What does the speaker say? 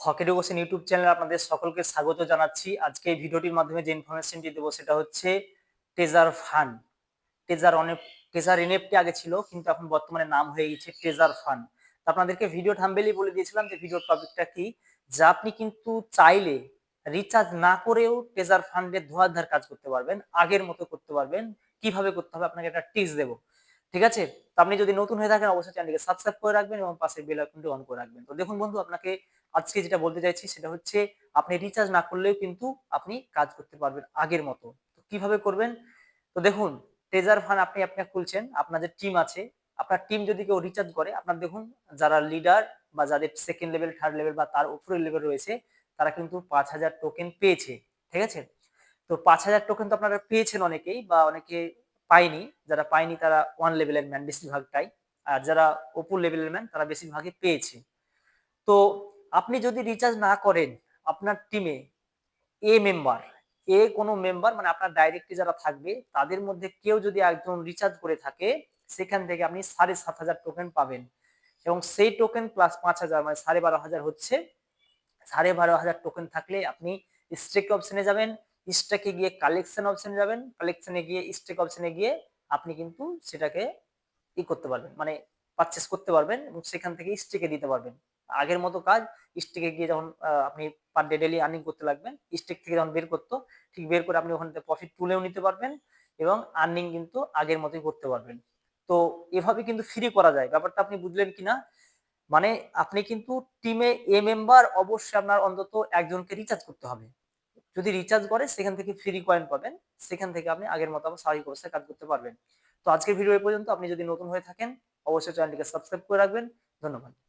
হকের question YouTube চ্যানেলে আপনাদের সকলকে স্বাগত জানাচ্ছি। আজকে এই ভিডিওটির মাধ্যমে যে ইনফরমেশনটি দেবো সেটা হচ্ছে টেজার ফান্ড টেজার অনেক টেজার এনএফটি আগে ছিল, কিন্তু এখন বর্তমানে নাম হয়ে গেছে টেজার ফান্ড আপনাদেরকে ভিডিও থাম্বেলি বলে দিয়েছিলাম যে ভিডিওর টপিকটা কি? যা আপনি কিন্তু চাইলে রিচার্জ না করেও টেজার ফান্ডের ধোয়াধার কাজ করতে পারবেন, আগের মতো করতে পারবেন। কীভাবে করতে হবে আপনাকে একটা টিপস দেবো। ঠিক আছে? তো আপনি যদি নতুন হয়ে থাকেন, অবশ্যই চ্যানেলকে সাবস্ক্রাইব করে রাখবেন এবং পাশে বেল আইকনটি অন করে রাখবেন। তো দেখুন বন্ধু, আপনাকে আজকে যেটা বলতে চাইছি সেটা হচ্ছে, আপনি রিচার্জ না করলেও কিন্তু আপনি কাজ করতে পারবেন আগের মতো। তো কীভাবে করবেন? তো দেখুন ট্রেজার ফান্ড আপনি আপনার খুলছেন আপনার যে টিম আছে। আপনার টিম যদি কেউ রিচার্জ করে, আপনার দেখুন, যারা লিডার বা যাদের সেকেন্ড লেভেল থার্ড লেভেল বা তার উপরের লেভেল রয়েছে, তারা কিন্তু পাঁচ হাজার টোকেন পেয়েছে, ঠিক আছে? তো পাঁচ হাজার টোকেন তো আপনারা পেয়েছেন অনেকেই বা অনেকে পায়নি। যারা পায়নি তারা ওয়ান লেভেলের ম্যান বেশিরভাগটাই। আর যারা ওপর লেভেলের ম্যান তারা বেশিরভাগই পেয়েছে। তো আপনি যদি রিচার্জ না করেন আপনার টিমে এ মেম্বার এ কোনো মেম্বার মানে আপনার ডাইরেক্টলি যারা থাকবে, তাদের মধ্যে কেউ যদি একজন রিচার্জ করে থাকে, সেখান থেকে আপনি সাড়ে সাত হাজার টোকেন পাবেন। এবং সেই টোকেন প্লাস পাঁচ হাজার মানে সাড়ে বারো হাজার হচ্ছে, সাড়ে বারো হাজার টোকেন থাকলে আপনি স্ট্রেক অপশনে যাবেন স্ট্রেকে গিয়ে কালেকশন অপশনে যাবেন কালেকশনে গিয়ে স্ট্রেক অপশনে গিয়ে আপনি কিন্তু সেটাকে ই করতে পারবেন মানে পারচেস করতে পারবেন এবং সেখান থেকে স্ট্রেকে দিতে পারবেন। আগের মতো কাজ স্টেকে গিয়ে যখন আপনি পার ডে ডেলি আর্নিং করতে লাগবেন স্টেক থেকে যখন বের করতো, ঠিক বের করে আপনি ওখান থেকে প্রফিট তুলেও নিতে পারবেন এবং আর্নিং কিন্তু আগের মতোই করতে পারবেন। তো এভাবে কিন্তু ফ্রি করা যায়। ব্যাপারটা আপনি বুঝলেন কিনা? মানে আপনি কিন্তু টিমে এ মেম্বার অবশ্যই আপনার অন্তত একজনকে রিচার্জ করতে হবে। যদি রিচার্জ করে, সেখান থেকে ফ্রি কয়েন পাবেন, সেখান থেকে আপনি আগের মতো আবার স্বাভাবিক অবস্থায় কাজ করতে পারবেন। তো আজকের ভিডিও এই পর্যন্ত। আপনি যদি নতুন হয়ে থাকেন, অবশ্যই চ্যানেলটিকে সাবস্ক্রাইব করে রাখবেন। ধন্যবাদ।